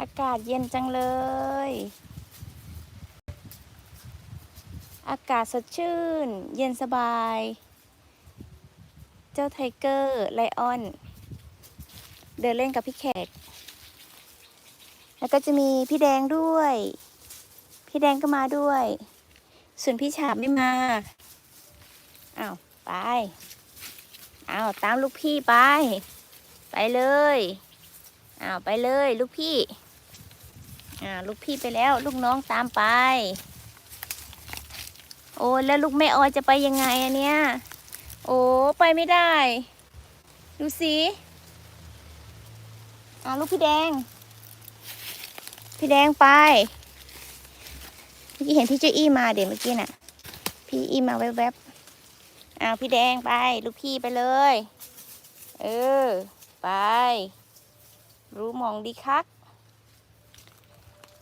อากาศเย็นจังเลย อากาศสดชื่น เย็นสบาย เจ้าไทเกอร์ ไลออน เดินเล่นกับพี่แขก แล้วก็จะมีพี่แดงด้วย พี่แดงก็มาด้วย ส่วนพี่ฉาบไม่มา อ้าว ไป อ้าว ตามลูกพี่ไป ไปเลยอ้าวไปเลยลูกพี่ อ่าลูกพี่ไปแล้ว ลูกน้องตามไป โอ้แล้วลูกแม่ออยจะไปยังไงอะเนี่ยโอ้ไปไม่ได้ ดูสิอ่าลูกพี่แดง พี่แดงไปเมื่อกี้เห็นพี่เจ้าอี้มาเดี๋ยวเมื่อกี้น่ะ พี่อี้มาแวบๆอ้าพี่แดงไป ลูกพี่ไปเลย เออ ไป รู้มองดีคัก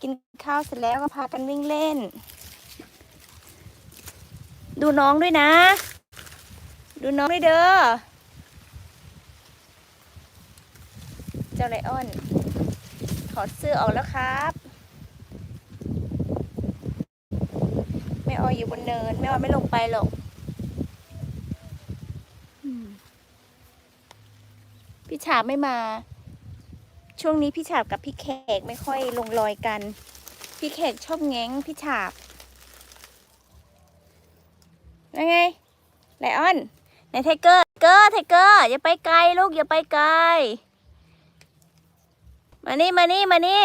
กินข้าวเสร็จแล้วก็พากันวิ่งเล่น ดูน้องด้วยนะ ดูน้องด้วยเด้อ เจ้าไลออน ถอดเสื้อออกแล้วครับแม่ออยอยู่บนเนินแม่ออยไม่ลงไปหรอกพี่ฉาไม่มา ช่วงนี้พี่ฉาบกับพี่แขกไม่ค่อยลงรอยกัน พี่แขกชอบแง้งพี่ฉาบยังไงไลออนไหนไทเกอร์เกอร์ไทเกอร์อย่าไปไกลลูกอย่าไปไกล มานี่มานี่มานี่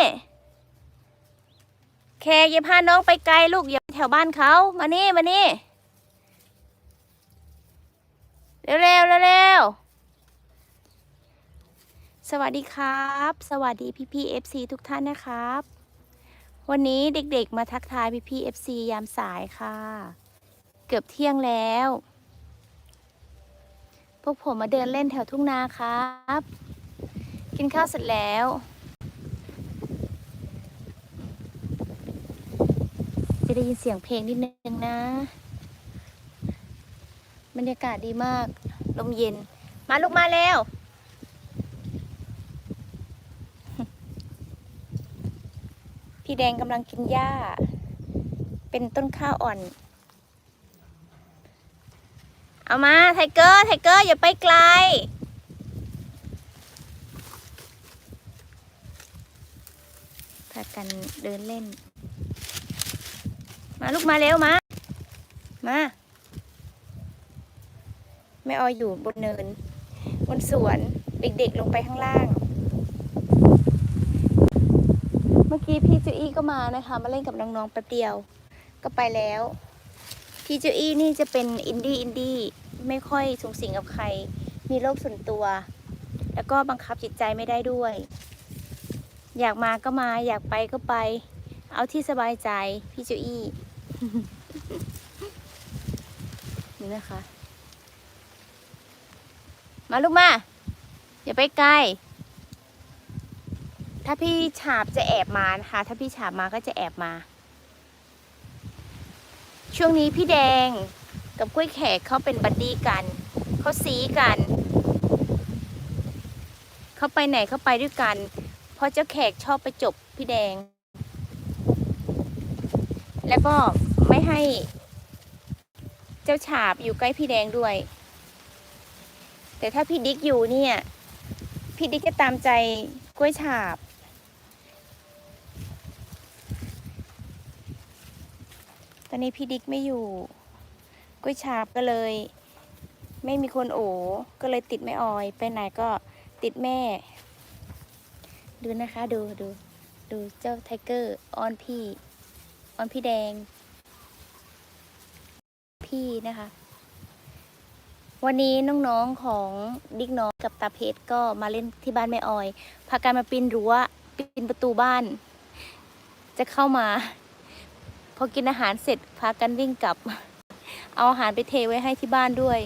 แขกอย่าพาน้องไปไกลลูกอย่าไปแถวบ้านเขามานี่มานี่เร็วเร็วเร็วเร็ว สวัสดีครับ สวัสดีพี่พี่เอฟซีทุกท่านนะครับ วันนี้เด็กๆมาทักทายพี่พี่เอฟซียามสายค่ะ เกือบเที่ยงแล้ว พวกผมมาเดินเล่นแถวทุ่งนาครับ กินข้าวเสร็จแล้วจะได้ยินเสียงเพลงนิดนึงนะ บรรยากาศดีมาก ลมเย็น มาลูกมาแล้ว พี่แดงกำลังกินหญ้า เป็นต้นข้าวอ่อน เอามาไทเกอร์ไทเกอร์อย่าไปไกล พากันเดินเล่น มาลูกมาเร็วมา มาแม่ออยอยู่บนเนิน บนสวนเด็กๆลงไปข้างล่าง เมื่อกี้พี่จูอี้ก็มานะคะ มาเล่นกับน้องๆแป๊บเดียว ก็ไปแล้ว พี่จูอี้นี่จะเป็นอินดี้อินดี้ไม่ค่อยสูงสิงกับใคร มีโรคส่วนตัว แล้วก็บังคับจิตใจไม่ได้ด้วย อยากมาก็มาอยากไปก็ไป เอาที่สบายใจพี่จูอี้นี่นะคะ มาลูกมา อย่าไปไกล ถ้าพี่ฉาบจะแอบมานะคะ ถ้าพี่ฉาบมาก็จะแอบมา ช่วงนี้พี่แดงกับกล้วยแขกเขาเป็นบัดดี้กัน เขาซีกัน เขาไปไหนเขาไปด้วยกัน เพราะเจ้าแขกชอบไปจบพี่แดง แล้วก็ไม่ให้ เจ้าฉาบอยู่ใกล้พี่แดงด้วย แต่ถ้าพี่ดิ๊กอยู่เนี่ย พี่ดิ๊กจะตามใจกล้วยฉาบ ตอนนี้พี่ดิ๊กไม่อยู่กล้ยฉาบก็เลย ไม่มีคนโอก็เลยติดแม่ออย ไปไหนก็ติดแม่ ดูนะคะดูดูดูเจ้าไทเกอร์อ้อนพี่อ้อนพี่แดง พี่นะคะ วันนี้น้องๆของดิ๊กน้องกับตาเพชรก็มาเล่นที่บ้านแม่ออยพากันมาปีนรั้วปีนประตูบ้าน จะเข้ามา พอกินอาหารเสร็จพากันวิ่งกลับ เอาอาหารไปเทไว้ให้ที่บ้านด้วย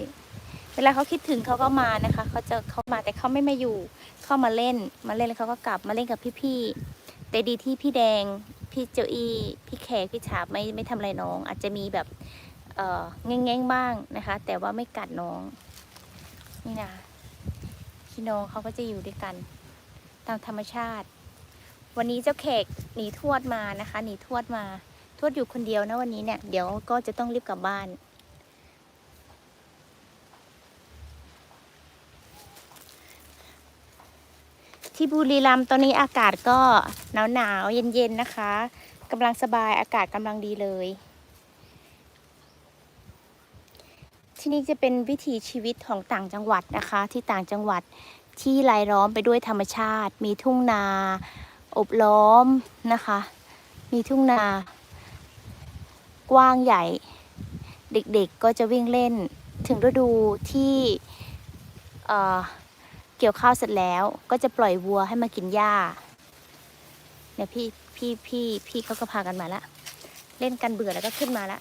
เวลาเขาคิดถึงเขาก็มานะคะเขาจะเขามาแต่เขาไม่มาอยู่ เข้ามาเล่นมาเล่นแล้วเขาก็กลับมาเล่นกับพี่ๆแต่ดีที่พี่แดง พี่เจอีพี่แขกพี่ฉาบไม่ไม่ทำอะไรน้อง อาจจะมีแบบเอ่อแง่งๆบ้างนะคะ แต่ว่าไม่กัดน้อง นี่นะพี่น้องเขาก็จะอยู่ด้วยกัน ตามธรรมชาติ วันนี้เจ้าแขกหนีทวดมานะคะ หนีทวดมา วดอยู่คนเดียวนะวันนี้เนี่ย เดี๋ยวก็จะต้องรีบกลับบ้านที่บุรีรัมย์ตอนนี้อากาศก็หนาวหนาวๆเย็นนะคะกำลังสบายอากาศกำลังดีเลย ที่นี่จะเป็นวิถีชีวิตของต่างจังหวัดนะคะ ที่ต่างจังหวัดที่รายล้อมไปด้วยธรรมชาติ มีทุ่งนา อบล้อมนะคะ มีทุ่งนา กว้างใหญ่ เด็กๆก็จะวิ่งเล่น ถึงฤดูที่เอ่อเกี่ยวข้าวเสร็จแล้วก็จะปล่อยวัวให้มากินหญ้าเนี่ยพี่พี่พี่พี่เขาก็พากันมาละเล่นกันเบื่อแล้วก็ขึ้นมาละ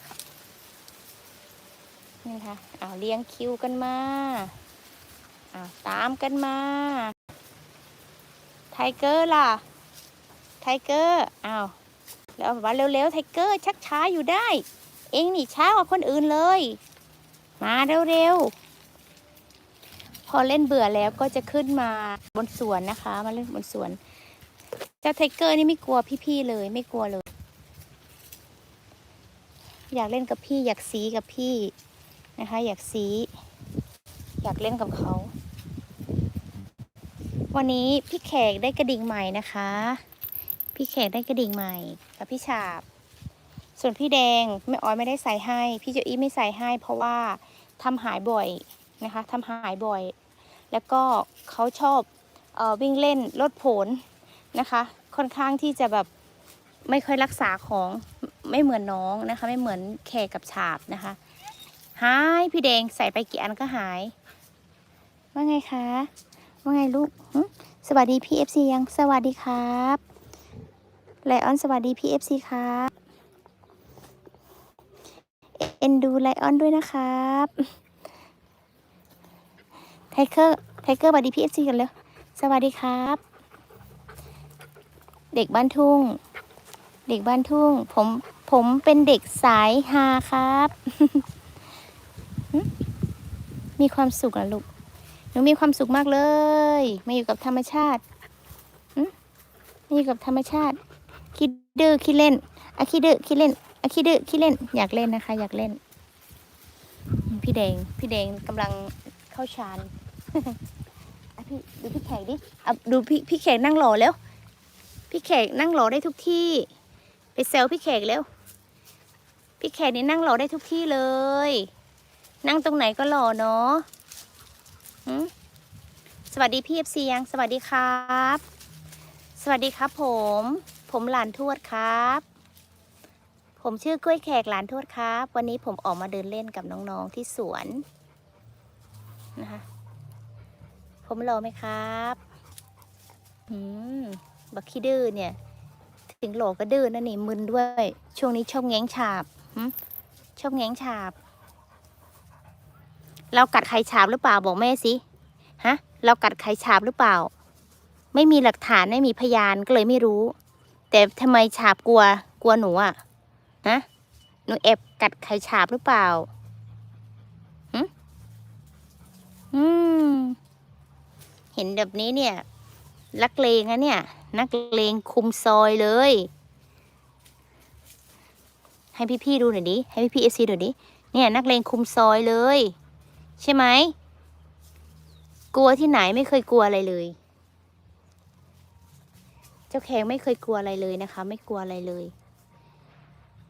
นี่นะคะเอาวเลี้ยงคิวกันมาอ้าวตามกันมา ไทเกอร์ล่ะ ไทเกอร์อ้าว แล้วบอกว่าเร็วๆไทเกอร์ชักช้าอยู่ได้ เองนี่ช้ากว่าคนอื่นเลย มาเร็วๆพอเล่นเบื่อแล้วก็จะขึ้นมาบนสวนนะคะ มาเล่นบนสวนเจ้าไทเกอร์นี่ไม่กลัวพี่ๆเลยไม่กลัวเลย อยากเล่นกับพี่อยากซีกับพี่นะคะ อยากซีอยากเล่นกับเขา วันนี้พี่แขกได้กระดิ่งใหม่นะคะ พี่แขกได้กระดิ่งใหม่ กับพี่ฉาบ ส่วนพี่แดงแม่อ้อยไม่ได้ใส่ให้ พี่โจอี้ไม่ใส่ให้ เพราะว่าทำหายบ่อยนะคะทำหายบ่อย แล้วก็เขาชอบออวิ่งเล่นลดผลนะคะ ค่อนข้างที่จะแบบไม่ค่อยรักษาของไม่เหมือนน้องนะคะ ไม่เหมือนแขกกับฉาบนะคะหายพี่แดงใส่ไปกี่อันก็หาย ว่าไงคะ ว่าไงลูกสวัสดีพี่เอฟซียังสวัสดีครับ ไลออนสวัสดีพี่เอฟซีครับเอ็นดูไลออนด้วยนะครับไทเกอร์ไทเกอร์สวัสดีพี่เอฟซีกันเลยสวัสดีครับ เด็กบ้านทุ่ง เด็กบ้านทุ่ง ผมผมเป็นเด็กสายฮาครับ มีความสุขนะลูกหนูมีความสุขมากเลย มาอยู่กับธรรมชาติมาอยู่กับธรรมชาติ คิดดื้อคิดเล่นอะคิดดื้อคิดเล่นอะคิดดื้อคิดเล่น อยากเล่นนะคะ อยากเล่น พี่แดง พี่แดงกำลังเข้าฌานอะพี่ดูพี่แขกดิอะดูพี่พี่แขกนั่งรอแล้ว พี่แขกนั่งรอได้ทุกที่ ไปเซลพี่แขกแล้ว พี่แขกนี่นั่งรอได้ทุกที่เลย นั่งตรงไหนก็รอเนาะหืมสวัสดีพี่เอฟซียังสวัสดีครับ สวัสดีครับผม ผมหลานทวดครับ ผมชื่อกล้วยแขกหลานทวดครับ วันนี้ผมออกมาเดินเล่นกับน้องๆที่สวนนะคะ ผมรอไหมครับอืมบักขี้ดื้อเนี่ย ถึงโหลก็ดื้อนะนี่มึนด้วย ช่วงนี้ชอบแง้งฉาบชอบแง้งฉาบ เรากัดไข่ฉาบหรือเปล่าบอกแม่สิฮะ เรากัดไข่ฉาบหรือเปล่า ไม่มีหลักฐานไม่มีพยานก็เลยไม่รู้ แต่ทำไมฉาบกลัว กลัวหนูอะฮะหนูแอบกัดไข่ฉาบหรือเปล่าหึอืม เห็นแบบนี้เนี่ยลักเลงนะเนี่ย นักเลงคุมซอยเลย ให้พี่ๆดูหน่อยดิ ให้พี่ๆเอซีดูหน่อยดิ เนี่ย นักเลงคุมซอยเลย ใช่ไหม กลัวที่ไหนไม่เคยกลัวอะไรเลย เจ้าแขงไม่เคยกลัวอะไรเลยนะคะ ไม่กลัวอะไรเลย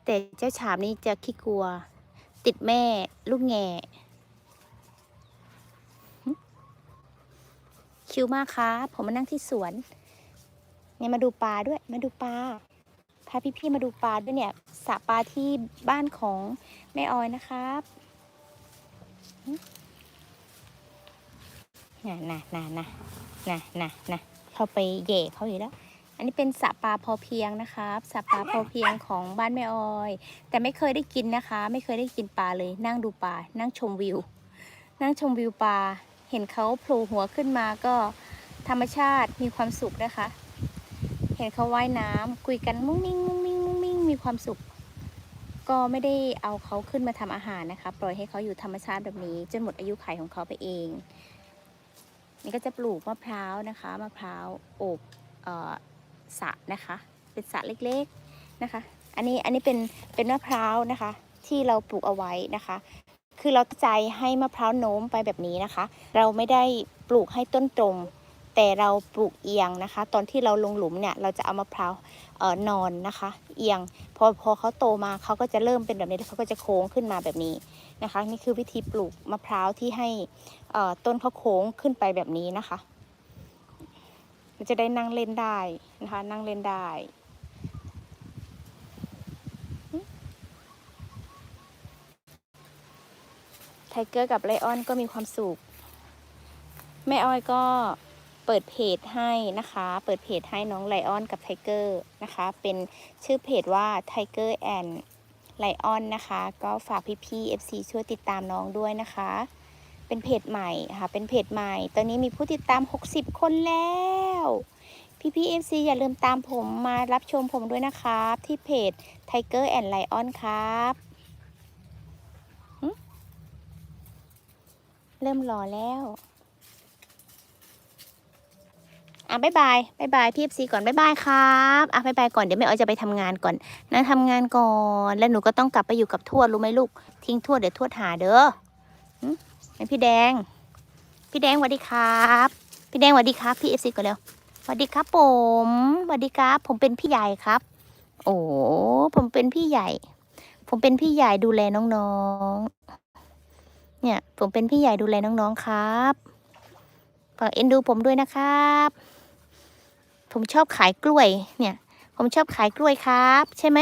แต่เจ้าฉาบนี่จะขี้กลัว ติดแม่ลูกแง่หึชิวมากครับผมมานั่งที่สวนเนี่ยมาดูปลาด้วย มาดูปลาพาพี่ๆมาดูปลาด้วยเนี่ยสระปลาที่บ้านของแม่ออยนะครับน่ะน่ะน่ะน่ะน่ะน่ะน่ะเข้าไปแย่เขาอยู่แล้ว อันนี้เป็นสระปลาพอเพียงนะครับสระปลาพอเพียงของบ้านแม่ออย แต่ไม่เคยได้กินนะคะ ไม่เคยได้กินปลาเลย นั่งดูปลา นั่งชมวิว นั่งชมวิวปลา เห็นเขาโผล่หัวขึ้นมาก็ธรรมชาติมีความสุขนะคะ เห็นเขาว่ายน้ำคุยกันมุ้งมิ้งมุ้งมิ้งมุ้งมิ้งมีความสุข ก็ไม่ได้เอาเขาขึ้นมาทำอาหารนะคะ ปล่อยให้เขาอยู่ธรรมชาติแบบนี้จนหมดอายุขัยของเขาไปเอง นี่ก็จะปลูกมะพร้าวนะคะ มะพร้าวโอบเอ่อ สระนะคะ เป็นสระเล็กๆนะคะ อันนี้อันนี้เป็นเป็นมะพร้าวนะคะ ที่เราปลูกเอาไว้นะคะ คือเราตั้งใจให้มะพร้าวโน้มไปแบบนี้นะคะ เราไม่ได้ปลูกให้ต้นตรง แต่เราปลูกเอียงนะคะ ตอนที่เราลงหลุมเนี่ยเราจะเอามะพร้าวเอ่อนอนนะคะ เอียงพอพอเขาโตมาเขาก็จะเริ่มเป็นแบบนี้แล้วเขาก็จะโค้งขึ้นมาแบบนี้นะคะ นี่คือวิธีปลูกมะพร้าวที่ให้ต้นเขาโค้งขึ้นไปแบบนี้นะคะ มันจะได้นั่งเล่นได้นะคะ นั่งเล่นได้ไทเกอร์กับไลออนก็มีความสุข แม่อ้อยก็เปิดเพจให้นะคะ เปิดเพจให้น้องไลออนกับไทเกอร์นะคะ เป็นชื่อเพจว่า Tiger and Lion นะคะ ก็ฝากพี่ๆ FC ช่วยติดตามน้องด้วยนะคะ เป็นเพจใหม่ค่ะ เป็นเพจใหม่ ตอนนี้มีผู้ติดตาม 60 คนแล้ว พี่ๆ FC อย่าลืมตามผมมารับชมผมด้วยนะครับ ที่เพจ Tiger and Lion ครับเริ่มรอแล้ว อะบายบายบายบายพี่เอฟซีก่อนบายบายครับ อะบายบายก่อนเดี๋ยวแม่ออยจะไปทำงานก่อนนะทำงานก่อน แล้วหนูก็ต้องกลับไปอยู่กับทวดรู้ไหมลูก ทิ้งทวดเดี๋ยวทวดหาเด้อ หึงั้นพี่แดง พี่แดงสวัสดีครับ พี่แดงสวัสดีครับ พี่เอฟซีก่อนเร็วสวัสดีครับ ผมสวัสดีครับ ผมเป็นพี่ใหญ่ครับ โอ้ผมเป็นพี่ใหญ่ ผมเป็นพี่ใหญ่ดูแลน้องๆ เนี่ย ผมเป็นพี่ใหญ่ดูแลน้องๆครับฝากเอ็นดูผมด้วยนะครับ ผมชอบขายกล้วย เนี่ย ผมชอบขายกล้วยครับ ใช่ไหม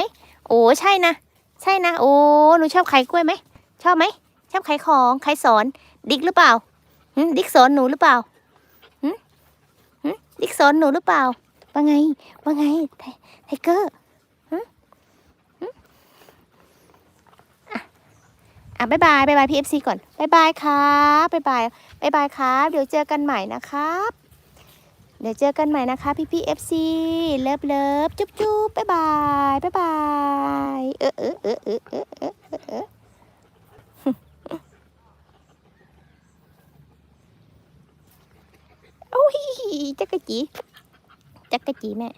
โอ้ใช่นะ ใช่นะ โอ้หนูชอบขายกล้วยไหม ชอบไหม ชอบขายของขายสอนดิกหรือเปล่าดิกสอนหนูหรือเปล่าดิกสอนหนูหรือเปล่าว่าไงว่าไงไทเกอร์อะอะบายบายบายบายพีเอฟซีก่อนบายบายครับบายบายบายบายครับ เดี๋ยวเจอกันใหม่นะครับ เดี๋ยวเจอกันใหม่นะคะพี่พี่เอฟซีเลิฟเลิฟจุ๊บจุ๊บบายบายบายบายเออเออเออเออเออเออเออเออ โอ้ยจักรจีจักรจีแม่